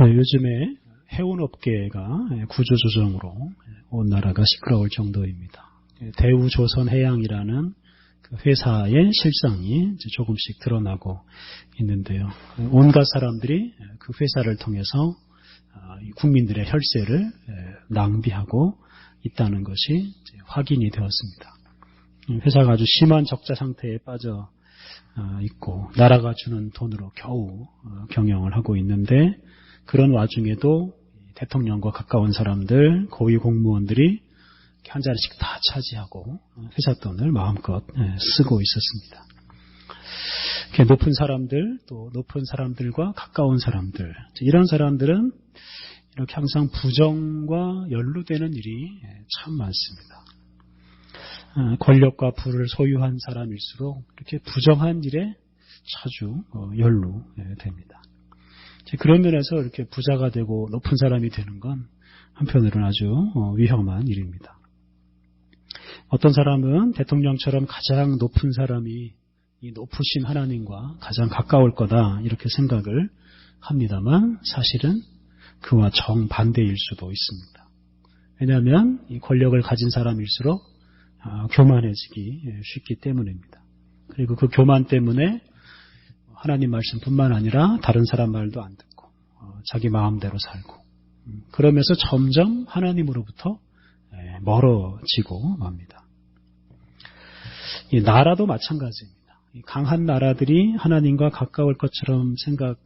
네, 요즘에 해운업계가 구조조정으로 온 나라가 시끄러울 정도입니다. 대우조선해양이라는 그 회사의 실상이 조금씩 드러나고 있는데요. 온갖 사람들이 그 회사를 통해서 아, 국민들의 혈세를 낭비하고 있다는 것이 확인이 되었습니다. 회사가 아주 심한 적자 상태에 빠져 아, 있고 나라가 주는 돈으로 겨우 어, 경영을 하고 있는데 그런 와중에도 대통령과 가까운 사람들, 고위 공무원들이 한 자리씩 다 차지하고 회사 돈을 마음껏 예, 쓰고 있었습니다. 높은 사람들, 또 높은 사람들과 가까운 사람들, 이런 사람들은 이렇게 항상 부정과 연루되는 일이 예, 참 많습니다. 아, 권력과 부를 소유한 사람일수록 이렇게 부정한 일에 자주 어, 연루됩니다. 그런 면에서 이렇게 부자가 되고 높은 사람이 되는 건 한편으로는 아주 어, 위험한 일입니다. 어떤 사람은 대통령처럼 가장 높은 사람이 이 높으신 하나님과 가장 가까울 거다 이렇게 생각을 합니다만 사실은 그와 정반대일 수도 있습니다. 왜냐하면 이 권력을 가진 사람일수록 아, 교만해지기 쉽기 때문입니다. 그리고 그 교만 때문에 하나님 말씀뿐만 아니라 다른 사람 말도 안 듣고 어, 자기 마음대로 살고 음, 그러면서 점점 하나님으로부터 예, 멀어지고 맙니다. 이 나라도 마찬가지입니다. 강한 나라들이 하나님과 가까울 것처럼 생각할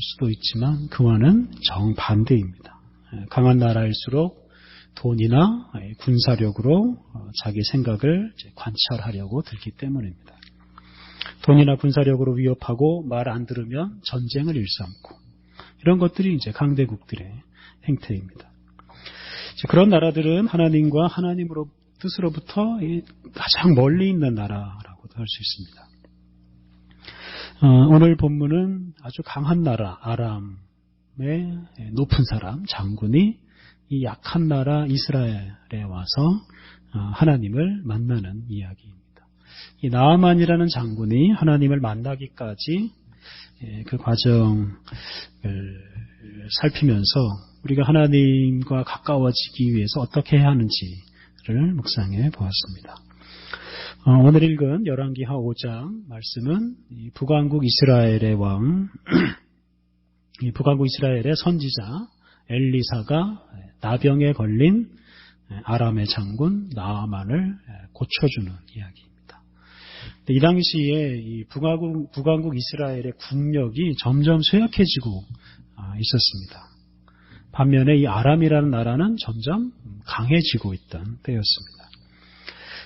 수도 있지만 그와는 정반대입니다. 예, 강한 나라일수록 돈이나 예, 군사력으로 어, 자기 생각을 관철하려고 들기 때문입니다. 돈이나 군사력으로 위협하고 말 안 들으면 전쟁을 일삼고 이런 것들이 이제 강대국들의 행태입니다. 그런 나라들은 하나님과 하나님으로 뜻으로부터 가장 멀리 있는 나라라고도 할 수 있습니다. 어, 오늘 본문은 아주 강한 나라 아람의 높은 사람 장군이 이 약한 나라 이스라엘에 와서 어, 하나님을 만나는 이야기입니다. 이 나아만이라는 장군이 하나님을 만나기까지 예, 그 과정을 살피면서 우리가 하나님과 가까워지기 위해서 어떻게 해야 하는지를 묵상해 보았습니다. 어, 오늘 읽은 열왕기하 5장 말씀은 북왕국 이스라엘의 왕, 북왕국 이스라엘의 선지자 엘리사가 나병에 걸린 아람의 장군 나아만을 고쳐주는 이야기. 이 당시에 이 북왕국, 북왕국 이스라엘의 국력이 점점 쇠약해지고 아, 있었습니다. 반면에 이 아람이라는 나라는 점점 강해지고 있던 때였습니다.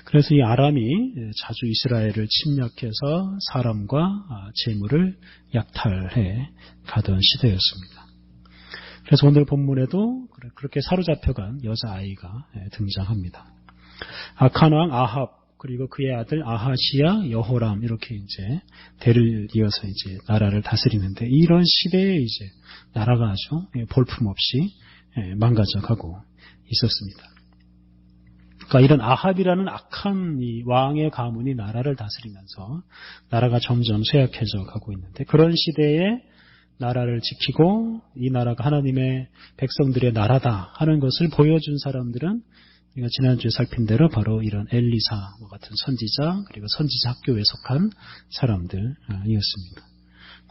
그래서 이 아람이 자주 이스라엘을 침략해서 사람과 아, 재물을 약탈해 가던 시대였습니다. 그래서 오늘 본문에도 그렇게 사로잡혀간 여자아이가 등장합니다. 아칸 왕 아합 그리고 그의 아들 아하시아, 여호람 이렇게 이제 대를 이어서 이제 나라를 다스리는데 이런 시대에 이제 나라가 아주 예, 볼품없이 예, 망가져 가고 있었습니다. 그러니까 이런 아합이라는 악한 왕의 가문이 나라를 다스리면서 나라가 점점 쇠약해져 가고 있는데 그런 시대에 나라를 지키고 이 나라가 하나님의 백성들의 나라다 하는 것을 보여준 사람들은 우리가 지난주에 살핀 대로 바로 이런 엘리사 같은 선지자 그리고 선지자 학교에 속한 사람들이었습니다.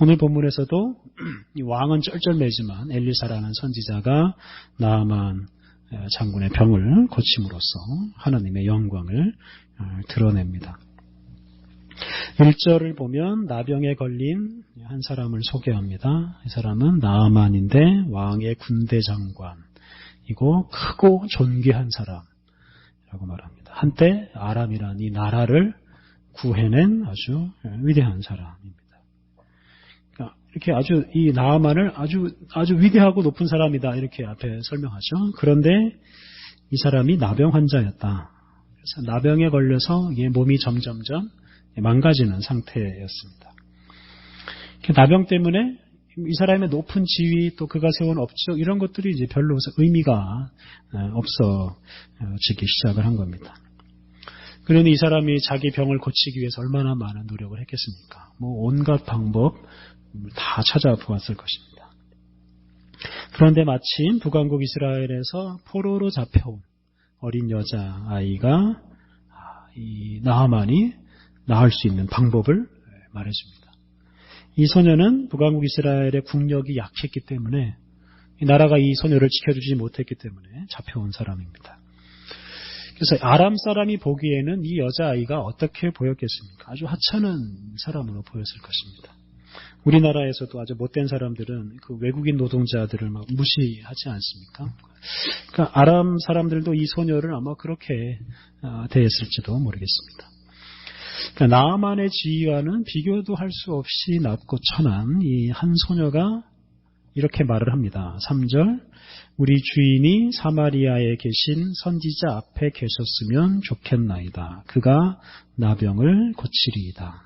오늘 본문에서도 왕은 쩔쩔매지만 엘리사라는 선지자가 나아만 장군의 병을 고침으로써 하나님의 영광을 어, 드러냅니다. 1절을 보면 나병에 걸린 한 사람을 소개합니다. 이 사람은 나아만인데 왕의 군대 장관이고 크고 존귀한 사람. 라고 말합니다. 한때 아람이라는 이 나라를 구해낸 아주 위대한 사람입니다. 그러니까 이렇게 아주 이 나아만을 아주 아주 위대하고 높은 사람이다 이렇게 앞에 설명하죠. 그런데 이 사람이 나병 환자였다. 그래서 나병에 걸려서 몸이 점점점 망가지는 상태였습니다. 나병 때문에 이 사람의 높은 지위 또 그가 세운 업적 이런 것들이 이제 별로 의미가 어, 없어지기 시작을 한 겁니다. 그러니 이 사람이 자기 병을 고치기 위해서 얼마나 많은 노력을 했겠습니까? 뭐 온갖 방법 다 찾아보았을 것입니다. 그런데 마침 북왕국 이스라엘에서 포로로 잡혀온 어린 여자 아이가 이 나하만이 나을 수 있는 방법을 말해줍니다. 이 소녀는 북왕국 이스라엘의 국력이 약했기 때문에 나라가 이 소녀를 지켜주지 못했기 때문에 잡혀온 사람입니다. 그래서 아람 사람이 보기에는 이 여자아이가 어떻게 보였겠습니까? 아주 하찮은 사람으로 보였을 것입니다. 우리나라에서도 아주 못된 사람들은 그 외국인 노동자들을 막 무시하지 않습니까? 그러니까 아람 사람들도 이 소녀를 아마 그렇게 아, 대했을지도 모르겠습니다. 그러니까 나만의 지위와는 비교도 할 수 없이 낮고 천한 이 한 소녀가 이렇게 말을 합니다. 3절 우리 주인이 사마리아에 계신 선지자 앞에 계셨으면 좋겠나이다. 그가 나병을 고치리이다.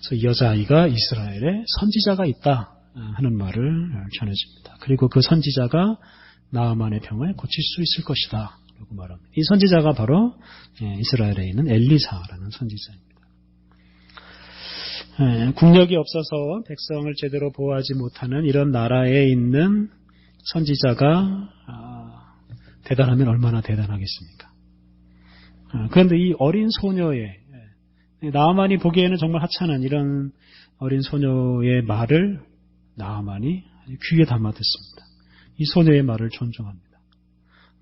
그래서 이 여자아이가 이스라엘에 선지자가 있다 하는 말을 전해집니다. 그리고 그 선지자가 나아만의 병을 고칠 수 있을 것이다. 라고 말합니다. 이 선지자가 바로 예, 이스라엘에 있는 엘리사라는 선지자입니다. 예, 국력이 없어서 백성을 제대로 보호하지 못하는 이런 나라에 있는 선지자가 아, 대단하면 얼마나 대단하겠습니까? 아, 그런데 이 어린 소녀의 나아만이 보기에는 정말 하찮은 이런 어린 소녀의 말을 나아만이 귀에 담아 듣습니다. 이 소녀의 말을 존중합니다.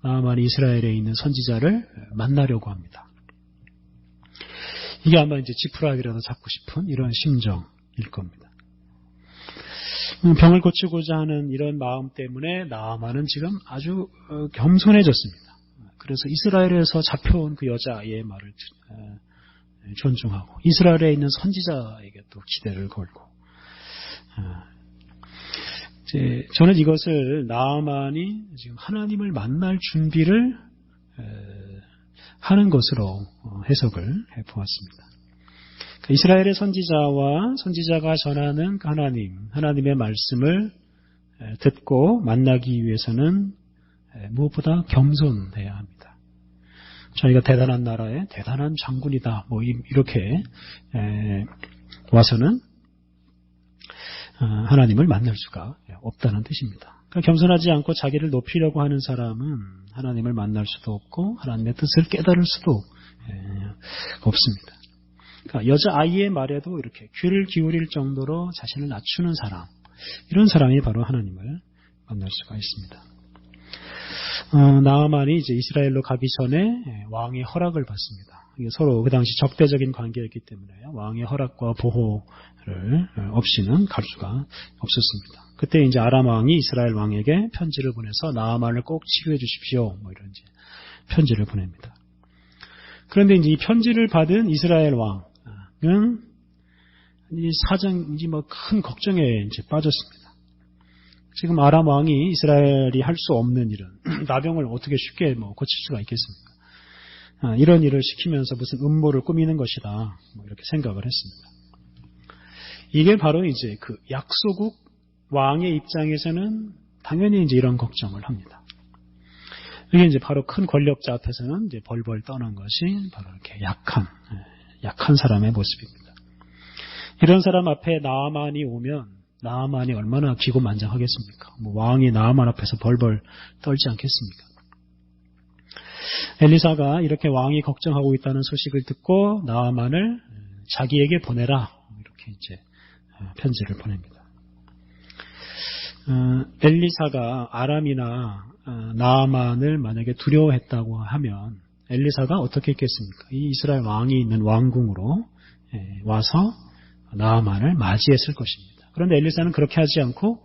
나아만이 이스라엘에 있는 선지자를 만나려고 합니다. 이게 아마 이제 지푸라기라도 잡고 싶은 이런 심정일 겁니다. 음, 병을 고치고자 하는 이런 마음 때문에 나아만은 지금 아주 어, 겸손해졌습니다. 그래서 이스라엘에서 잡혀온 그 여자의 말을 어, 존중하고 이스라엘에 있는 선지자에게 또 기대를 걸고 어, 저는 이것을 나아만이 지금 하나님을 만날 준비를 하는 것으로 어, 해석을 해 보았습니다. 그러니까 이스라엘의 선지자와 선지자가 전하는 그 하나님, 하나님의 말씀을 듣고 만나기 위해서는 무엇보다 겸손해야 합니다. 저희가 대단한 나라의 대단한 장군이다. 뭐 이렇게 와서는 어, 하나님을 만날 수가 없다는 뜻입니다. 그러니까 겸손하지 않고 자기를 높이려고 하는 사람은 하나님을 만날 수도 없고 하나님의 뜻을 깨달을 수도 없습니다. 그러니까 여자 아이의 말에도 이렇게 귀를 기울일 정도로 자신을 낮추는 사람, 이런 사람이 바로 하나님을 만날 수가 있습니다. 어, 나아만이 이제 이스라엘로 가기 전에 예, 왕의 허락을 받습니다. 서로 그 당시 적대적인 관계였기 때문에 왕의 허락과 보호를 어, 없이는 갈 수가 없었습니다. 그때 이제 아람 왕이 이스라엘 왕에게 편지를 보내서 나아만을 꼭 치료해 주십시오. 뭐 이런 이제 편지를 보냅니다. 그런데 이제 이 편지를 받은 이스라엘 왕은 이 사정인지 뭐 큰 걱정에 이제 빠졌습니다. 지금 아람 왕이 이스라엘이 할 수 없는 일은 나병을 어떻게 쉽게 뭐 고칠 수가 있겠습니까? 아, 이런 일을 시키면서 무슨 음모를 꾸미는 것이다. 뭐 이렇게 생각을 했습니다. 이게 바로 이제 그 약소국 왕의 입장에서는 당연히 이제 이런 걱정을 합니다. 이게 이제 바로 큰 권력자 앞에서는 이제 벌벌 떠는 것이 바로 이렇게 약한, 예, 약한 사람의 모습입니다. 이런 사람 앞에 나만이 오면 나만이 얼마나 기고만장하겠습니까? 뭐 왕이 나만 앞에서 벌벌 떨지 않겠습니까? 엘리사가 이렇게 왕이 걱정하고 있다는 소식을 듣고 나만을 자기에게 보내라 이렇게 이제 편지를 보냅니다. 어, 엘리사가 아람이나 어, 나만을 만약에 두려워했다고 하면 엘리사가 어떻게 했겠습니까? 이 이스라엘 왕이 있는 왕궁으로 예, 와서 나만을 맞이했을 것입니다. 그런데 엘리사는 그렇게 하지 않고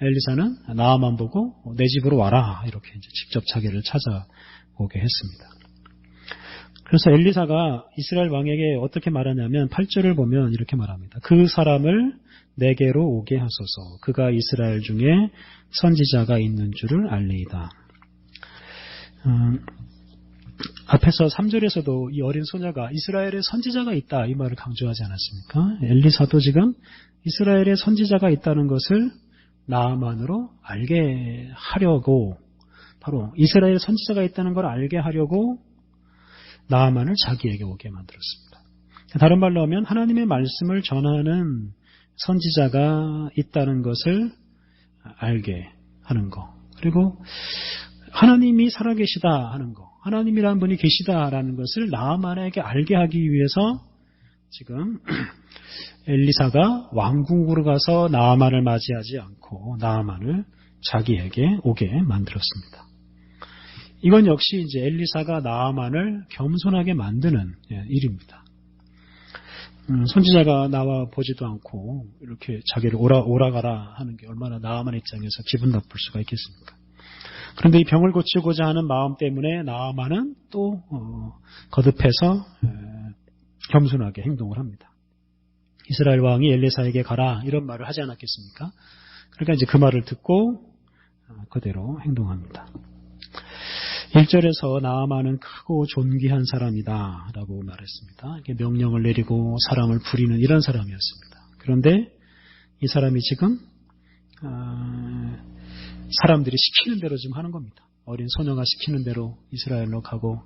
엘리사는 나만 보고 내 집으로 와라 이렇게 이제 직접 자기를 찾아 오게 했습니다. 그래서 엘리사가 이스라엘 왕에게 어떻게 말하냐면 8절을 보면 이렇게 말합니다. 그 사람을 내게로 오게 하소서. 그가 이스라엘 중에 선지자가 있는 줄을 알리이다. 음, 앞에서 3절에서도 이 어린 소녀가 이스라엘에 선지자가 있다 이 말을 강조하지 않았습니까? 엘리사도 지금 이스라엘에 선지자가 있다는 것을 나만으로 알게 하려고 바로 이스라엘 선지자가 있다는 걸 알게 하려고 나만을 자기에게 오게 만들었습니다. 다른 말로 하면 하나님의 말씀을 전하는 선지자가 있다는 것을 알게 하는 거. 그리고 하나님이 살아계시다 하는 거. 하나님이라는 분이 계시다라는 것을 나만에게 알게 하기 위해서 지금 엘리사가 왕궁으로 가서 나아만을 맞이하지 않고 나아만을 자기에게 오게 만들었습니다. 이건 역시 이제 엘리사가 나아만을 겸손하게 만드는 예, 일입니다. 음, 선지자가 나와 보지도 않고 이렇게 자기를 오라, 오라가라 하는 게 얼마나 나아만 입장에서 기분 나쁠 수가 있겠습니까? 그런데 이 병을 고치고자 하는 마음 때문에 나아만은 또 어, 거듭해서 에, 겸손하게 행동을 합니다. 이스라엘 왕이 엘리사에게 가라 이런 말을 하지 않았겠습니까? 그러니까 이제 그 말을 듣고 어, 그대로 행동합니다. 1절에서 나아만은 크고 존귀한 사람이다 라고 말했습니다. 명령을 내리고 사람을 부리는 이런 사람이었습니다. 그런데 이 사람이 지금 어, 사람들이 시키는 대로 지금 하는 겁니다. 어린 소녀가 시키는 대로 이스라엘로 가고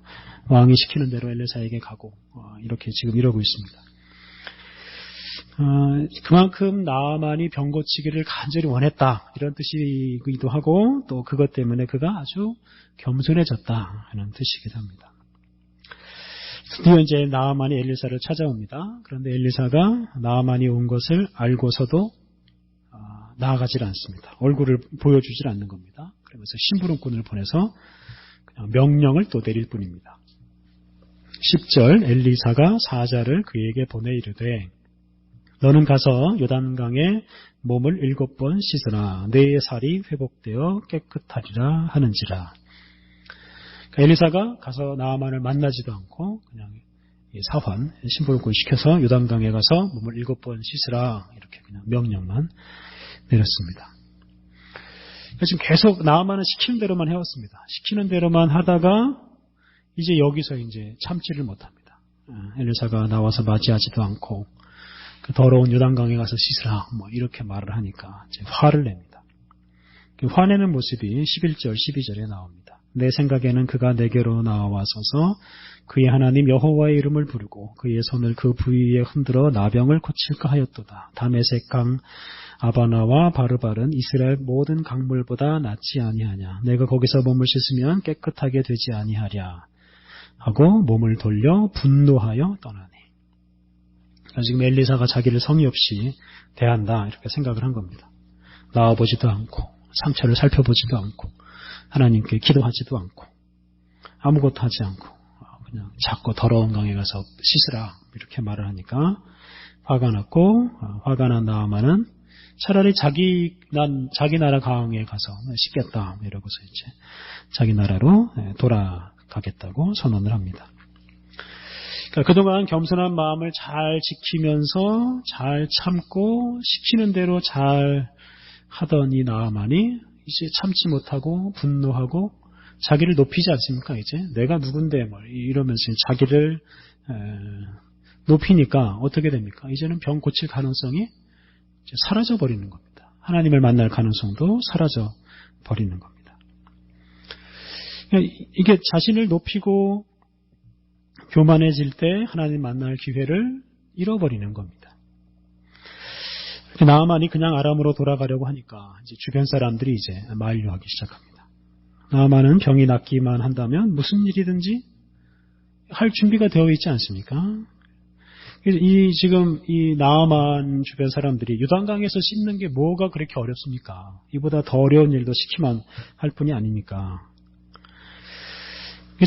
왕이 시키는 대로 엘레사에게 가고 어, 이렇게 지금 이러고 있습니다. 어, 그만큼 나만이 병 고치기를 간절히 원했다 이런 뜻이기도 하고 또 그것 때문에 그가 아주 겸손해졌다 하는 뜻이기도 합니다. 드디어 이제 나만이 엘리사를 찾아옵니다. 그런데 엘리사가 나만이 온 것을 알고서도 어, 나아가질 않습니다. 얼굴을 보여주질 않는 겁니다. 그러면서 심부름꾼을 보내서 명령을 또 내릴 뿐입니다. 10절 엘리사가 사자를 그에게 보내 이르되 너는 가서 요단강에 몸을 일곱 번 씻으라 내 살이 회복되어 깨끗하리라 하는지라. 그러니까 엘리사가 가서 나아만을 만나지도 않고 그냥 사환 심부름꾼 시켜서 요단강에 가서 몸을 일곱 번 씻으라 이렇게 그냥 명령만 내렸습니다. 지금 계속 나아만은 시키는 대로만 해왔습니다. 시키는 대로만 하다가 이제 여기서 이제 참지를 못합니다. 아, 엘리사가 나와서 맞이하지도 않고 그 더러운 요단강에 가서 씻으라 뭐 이렇게 말을 하니까 화를 냅니다. 그 화내는 모습이 11절, 12절에 나옵니다. 내 생각에는 그가 내게로 나와서서 그의 하나님 여호와의 이름을 부르고 그의 손을 그 부위에 흔들어 나병을 고칠까 하였도다. 다메섹강 아바나와 바르바른 이스라엘 모든 강물보다 낫지 아니하냐. 내가 거기서 몸을 씻으면 깨끗하게 되지 아니하랴. 하고 몸을 돌려 분노하여 떠나니. 지금 엘리사가 자기를 성의 없이 대한다 이렇게 생각을 한 겁니다. 나와보지도 않고 상처를 살펴보지도 않고 하나님께 기도하지도 않고 아무것도 하지 않고 그냥 자꾸 더러운 강에 가서 씻으라 이렇게 말을 하니까 화가 났고 화가 난 나아만은 차라리 자기 난 자기 나라 강에 가서 씻겠다 이러고서 이제 자기 나라로 돌아가겠다고 선언을 합니다. 그러니까 그동안 겸손한 마음을 잘 지키면서 잘 참고 시키는 대로 잘 하던 이 나아만이 이제 참지 못하고 분노하고 자기를 높이지 않습니까? 이제 내가 누군데 뭐 이러면서 자기를 높이니까 어떻게 됩니까? 이제는 병 고칠 가능성이 사라져 버리는 겁니다. 하나님을 만날 가능성도 사라져 버리는 겁니다. 그러니까 이게 자신을 높이고 교만해질 때 하나님 만날 기회를 잃어버리는 겁니다. 나아만이 그냥 아람으로 돌아가려고 하니까 이제 주변 사람들이 이제 만류하기 시작합니다. 나아만은 병이 낫기만 한다면 무슨 일이든지 할 준비가 되어 있지 않습니까? 이 지금 이 나아만 주변 사람들이 유단강에서 씻는 게 뭐가 그렇게 어렵습니까? 이보다 더 어려운 일도 시키만 할 뿐이 아니니까.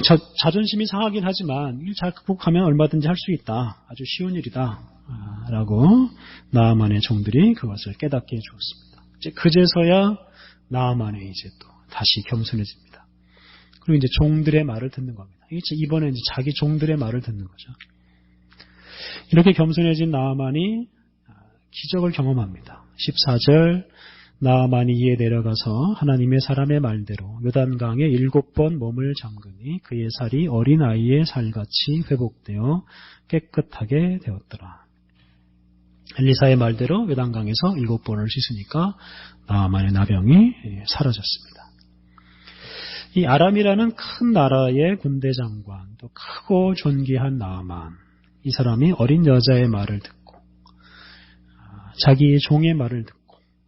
자, 자존심이 상하긴 하지만 잘 극복하면 얼마든지 할 수 있다. 아주 쉬운 일이다. 아, 라고 나아만의 종들이 그것을 깨닫게 해주었습니다. 이제 그제서야 나아만의 이제 또 다시 겸손해집니다. 그리고 이제 종들의 말을 듣는 겁니다. 이번에 이제 자기 종들의 말을 듣는 거죠. 이렇게 겸손해진 나아만이 기적을 경험합니다. 14절 나아만이 이에 내려가서 하나님의 사람의 말대로 요단강에 일곱 번 몸을 잠그니 그의 살이 어린 아이의 살같이 회복되어 깨끗하게 되었더라. 엘리사의 말대로 요단강에서 일곱 번을 씻으니까 나아만의 나병이 사라졌습니다. 이 아람이라는 큰 나라의 군대 장관, 또 크고 존귀한 나아만, 이 사람이 어린 여자의 말을 듣고 자기의 종의 말을 듣고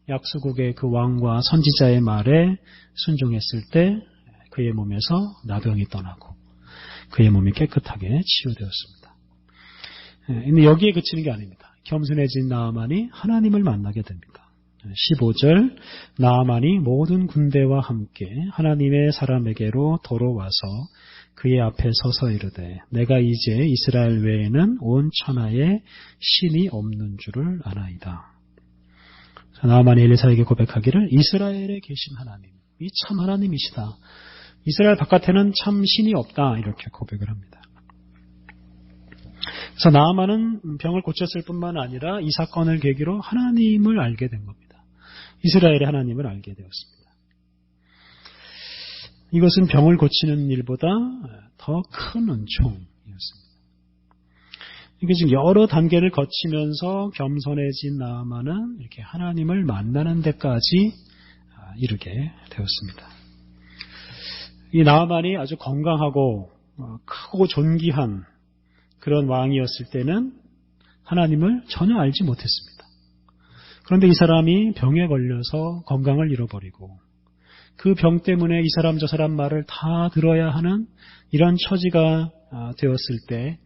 약수국의 그 왕과 선지자의 말에 순종했을 때 그의 몸에서 나병이 떠나고 그의 몸이 깨끗하게 치유되었습니다. 근데 여기에 그치는 게 아닙니다. 겸손해진 나아만이 하나님을 만나게 됩니다. 15절 나아만이 모든 군대와 함께 하나님의 사람에게로 돌아와서 그의 앞에 서서 이르되 내가 이제 이스라엘 외에는 온 천하에 신이 없는 줄을 아나이다. 나아만이 엘리사에게 고백하기를 이스라엘에 계신 하나님, 이 참 하나님이시다. 이스라엘 바깥에는 참 신이 없다. 이렇게 고백을 합니다. 그래서 나아만은 병을 고쳤을 뿐만 아니라 이 사건을 계기로 하나님을 알게 된 겁니다. 이스라엘의 하나님을 알게 되었습니다. 이것은 병을 고치는 일보다 더 큰 은총이었습니다. 이게 지금 여러 단계를 거치면서 겸손해진 나아만은 이렇게 하나님을 만나는 데까지 이르게 되었습니다. 이 나아만이 아주 건강하고 어, 크고 존귀한 그런 왕이었을 때는 하나님을 전혀 알지 못했습니다. 그런데 이 사람이 병에 걸려서 건강을 잃어버리고 그 병 때문에 이 사람 저 사람 말을 다 들어야 하는 이런 처지가 아, 되었을 때 아,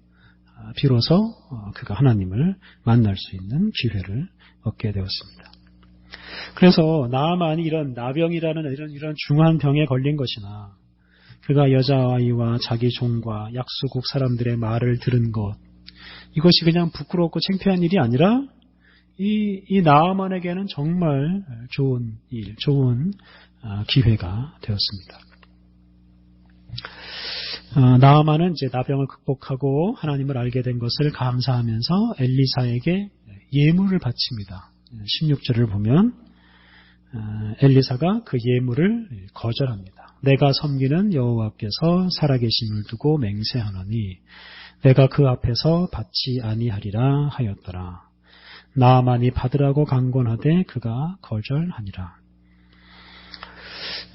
비로소 어, 그가 하나님을 만날 수 있는 기회를 얻게 되었습니다. 그래서 나만이 이런 나병이라는 이런 이런 중한 병에 걸린 것이나 그가 여자아이와 자기 종과 약수국 사람들의 말을 들은 것 이것이 그냥 부끄럽고 창피한 일이 아니라 이, 이 나아만에게는 정말 좋은 일, 좋은 아, 기회가 되었습니다. 아, 나아만은 이제 나병을 극복하고 하나님을 알게 된 것을 감사하면서 엘리사에게 예물을 바칩니다. 16절을 보면 아, 엘리사가 그 예물을 거절합니다. 내가 섬기는 여호와께서 살아계심을 두고 맹세하노니 내가 그 앞에서 받지 아니하리라 하였더라. 나만이 받으라고 강권하되 그가 거절하니라.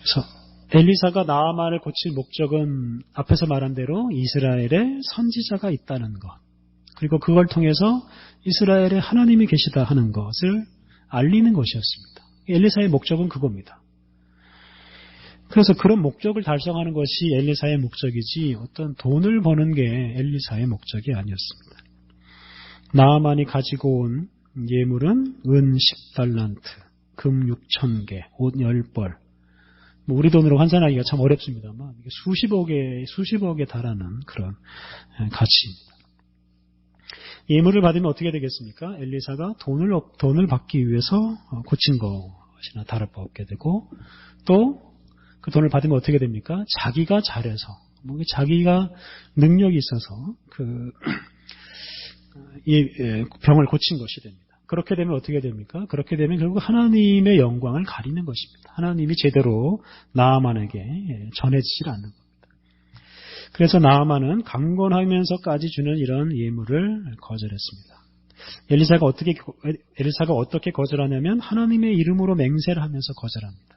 그래서 엘리사가 나아만을 고칠 목적은 앞에서 말한 대로 이스라엘에 선지자가 있다는 것, 그리고 그걸 통해서 이스라엘에 하나님이 계시다 하는 것을 알리는 것이었습니다. 엘리사의 목적은 그겁니다. 그래서 그런 목적을 달성하는 것이 엘리사의 목적이지 어떤 돈을 버는 게 엘리사의 목적이 아니었습니다. 나아만이 가지고 온 예물은 은 10달란트, 금 6천 개, 옷 10벌. 뭐 우리 돈으로 환산하기가 참 어렵습니다만 수십억에 수십억에 달하는 그런 가치입니다. 예물을 받으면 어떻게 되겠습니까? 엘리사가 돈을 돈을 받기 위해서 고친 것이나 다를 바 없게 되고 또 그 돈을 받으면 어떻게 됩니까? 자기가 잘해서 뭐 자기가 능력이 있어서 그 병을 고친 것이 됩니다. 그렇게 되면 어떻게 됩니까? 그렇게 되면 결국 하나님의 영광을 가리는 것입니다. 하나님이 제대로 나아만에게 전해지질 않는 겁니다. 그래서 나아만은 강권하면서까지 주는 이런 예물을 거절했습니다. 엘리사가 어떻게 엘리사가 어떻게 거절하냐면 하나님의 이름으로 맹세를 하면서 거절합니다.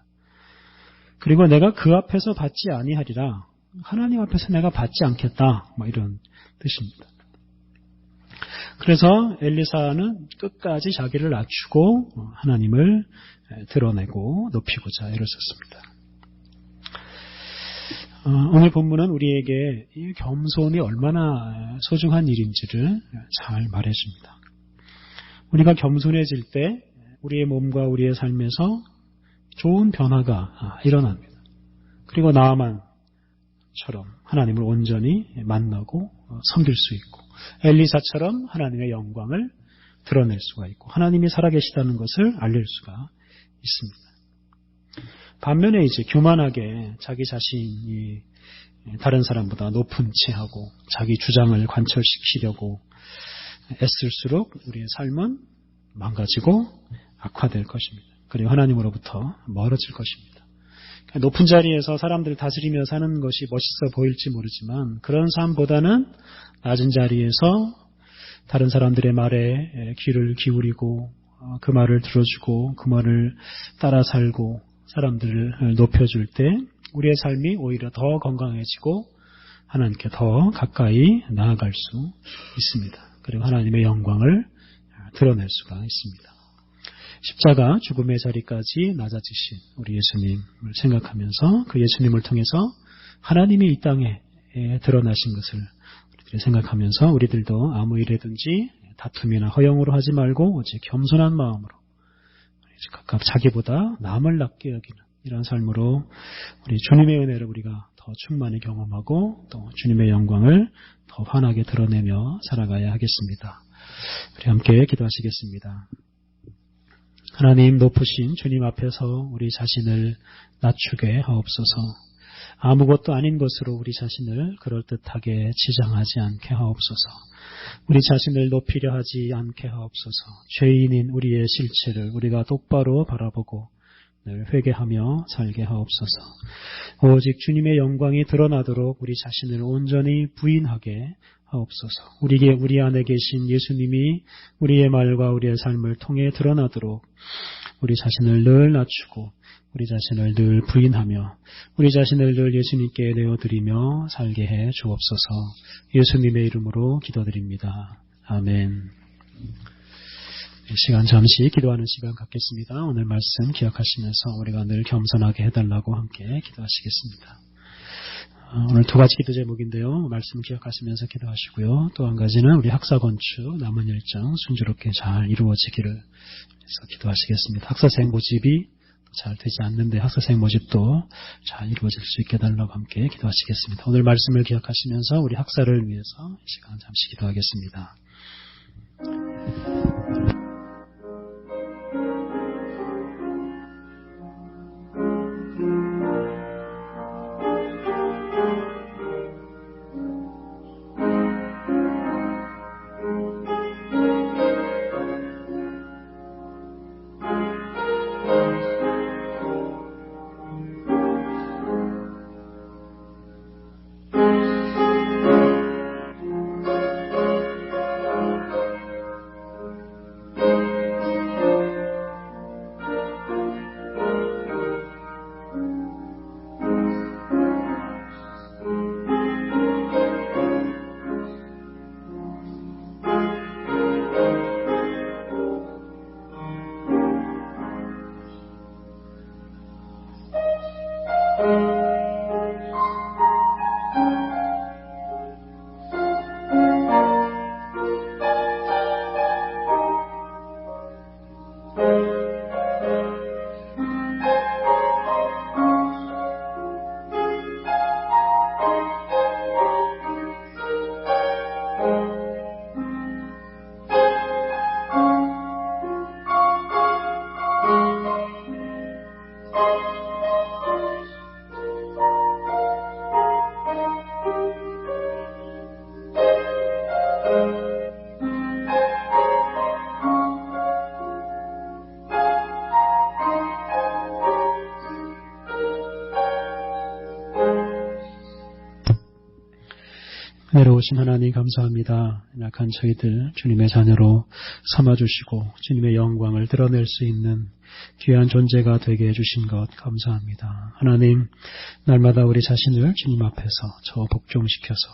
그리고 내가 그 앞에서 받지 아니하리라. 하나님 앞에서 내가 받지 않겠다. 뭐 이런 뜻입니다. 그래서 엘리사는 끝까지 자기를 낮추고 하나님을 드러내고 높이고자 애를 썼습니다. 어, 오늘 본문은 우리에게 이 겸손이 얼마나 소중한 일인지를 잘 말해줍니다. 우리가 겸손해질 때 우리의 몸과 우리의 삶에서 좋은 변화가 일어납니다. 그리고 나만처럼 하나님을 온전히 만나고 섬길 수 있고 엘리사처럼 하나님의 영광을 드러낼 수가 있고 하나님이 살아계시다는 것을 알릴 수가 있습니다. 반면에 이제 교만하게 자기 자신이 다른 사람보다 높은 채하고 자기 주장을 관철시키려고 애쓸수록 우리의 삶은 망가지고 악화될 것입니다. 그리고 하나님으로부터 멀어질 것입니다. 높은 자리에서 사람들을 다스리며 사는 것이 멋있어 보일지 모르지만 그런 삶보다는 낮은 자리에서 다른 사람들의 말에 귀를 기울이고 어, 그 말을 들어주고 그 말을 따라 살고 사람들을 높여줄 때 우리의 삶이 오히려 더 건강해지고 하나님께 더 가까이 나아갈 수 있습니다. 그리고 하나님의 영광을 드러낼 수가 있습니다. 십자가 죽음의 자리까지 낮아지신 우리 예수님을 생각하면서 그 예수님을 통해서 하나님이 이 땅에 드러나신 것을 우리들이 생각하면서 우리들도 아무 일에든지 다툼이나 허영으로 하지 말고 오직 겸손한 마음으로 각각 자기보다 남을 낫게 여기는 이런 삶으로 우리 주님의 은혜를 우리가 더 충만히 경험하고 또 주님의 영광을 더 환하게 드러내며 살아가야 하겠습니다. 우리 함께 기도하시겠습니다. 하나님 높으신 주님 앞에서 우리 자신을 낮추게 하옵소서. 아무것도 아닌 것으로 우리 자신을 그럴듯하게 지장하지 않게 하옵소서. 우리 자신을 높이려 하지 않게 하옵소서. 죄인인 우리의 실체를 우리가 똑바로 바라보고 늘 회개하며 살게 하옵소서. 오직 주님의 영광이 드러나도록 우리 자신을 온전히 부인하게 하옵소서. 우리에게 우리 안에 계신 예수님이 우리의 말과 우리의 삶을 통해 드러나도록 우리 자신을 늘 낮추고 우리 자신을 늘 부인하며 우리 자신을 늘 예수님께 내어드리며 살게 해 주옵소서 예수님의 이름으로 기도드립니다. 아멘. 시간 잠시 기도하는 시간 갖겠습니다. 오늘 말씀 기억하시면서 우리가 늘 겸손하게 해달라고 함께 기도하시겠습니다. 어, 오늘 두 가지 기도 제목인데요. 말씀 기억하시면서 기도하시고요. 또 한 가지는 우리 학사 건축 남은 일정 순조롭게 잘 이루어지기를 해서 기도하시겠습니다. 학사생 모집이 잘 되지 않는데 학사생 모집도 잘 이루어질 수 있게 달라고 함께 기도하시겠습니다. 오늘 말씀을 기억하시면서 우리 학사를 위해서 시간 잠시 기도하겠습니다. 내려오신 하나님 감사합니다. 약한 저희들 주님의 자녀로 삼아주시고 주님의 영광을 드러낼 수 있는 귀한 존재가 되게 해주신 것 감사합니다. 하나님 날마다 우리 자신을 주님 앞에서 저 복종시켜서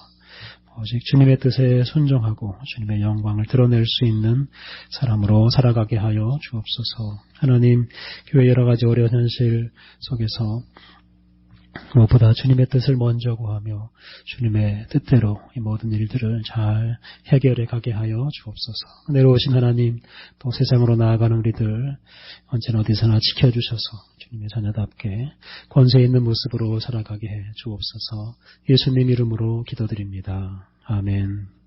오직 주님의 뜻에 순종하고 주님의 영광을 드러낼 수 있는 사람으로 살아가게 하여 주옵소서. 하나님 교회 여러 가지 어려운 현실 속에서 무엇보다 주님의 뜻을 먼저 구하며 주님의 뜻대로 이 모든 일들을 잘 해결해 가게 하여 주옵소서. 내려오신 하나님 또 세상으로 나아가는 우리들 언제나 어디서나 지켜주셔서 주님의 자녀답게 권세 있는 모습으로 살아가게 해 주옵소서. 예수님 이름으로 기도드립니다. 아멘.